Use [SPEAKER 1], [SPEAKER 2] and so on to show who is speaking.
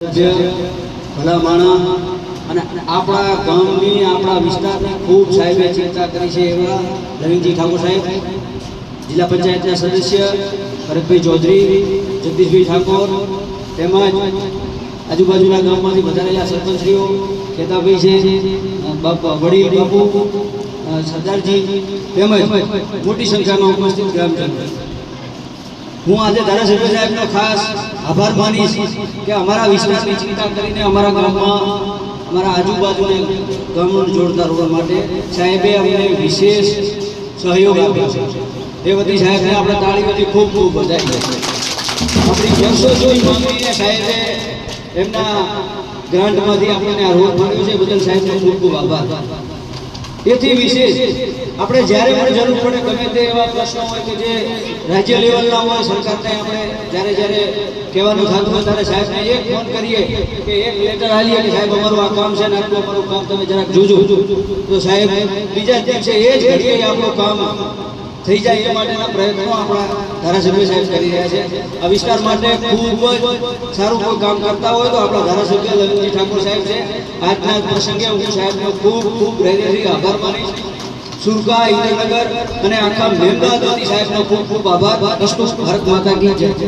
[SPEAKER 1] ભલા માણા અને આપણા ગામની, આપણા વિસ્તારની ખૂબ સાહેબે ચિંતા કરી છે એવા નવીનજી ઠાકોર સાહેબ, જિલ્લા પંચાયતના સદસ્ય ભરતભાઈ ચૌધરી, જગદીશભાઈ ઠાકોર તેમજ આજુબાજુના ગામમાંથી વધારેલા સરપંચશ્રીઓ, ખેતાભાઈ છે વડીલ, બાપુ સરદારજી તેમજ મોટી સંખ્યામાં ઉપસ્થિત ગ્રામજનો. હું આજે ધારાસભ્ય સાહેબનો ખાસ આભાર માનીશ કે અમારા વિસ્તારની ચિંતા કરીને અમારા ગામમાં અમારા આજુબાજુને ગામોને જોડતા રોડ માટે સાહેબે અમને વિશેષ સહયોગ આપ્યો છે. બધી સાહેબને આપણે તાળીઓથી ખૂબ ખૂબ વધારી આપણી વર્ષો જોઈ માંગણીને સાહેબે એમના ગ્રાન્ટમાંથી આપણને આ રોડ મળ્યો છે. બદલ સાહેબનો ખૂબ ખૂબ આભાર. એથી વિશેષ આપણે જ્યારે પણ જરૂર પડે ગમે તે એવા પ્રશ્નો હોય કે જે રાજ્ય લેવલના હોય, સરકારને આપણે જ્યારે જ્યારે કહેવાનું થતું હોય ત્યારે સાહેબને એક ફોન કરીએ કે એક લેટર આલીએ કે સાહેબ, અમારું આ કામ છે ને આટલું અમારું કામ તમે જરાક જોજો. તો સાહેબ, બીજા દિવસે એ જ ઘડીએ આપણું કામ થઈ જાય એ માટેના પ્રયત્નો આપણા ધારાસભ્ય સાહેબ કરી રહ્યા છે. આ વિસ્તાર માટે ખૂબ જ સારું કોઈ કામ કરતા હોય તો આપણા ધારાસભ્ય લલિતજી ઠાકોર સાહેબ છે. આજના પ્રસંગે હું સાહેબનો ખૂબ ખૂબ હૃદયથી આભાર માનીશ. સુરકા ઇન્દ્રનગર અને આખા મેમદાદ વતી સાહેબનો ખૂબ ખૂબ આભાર. અસ્તુ, ભારત માતા કી જય.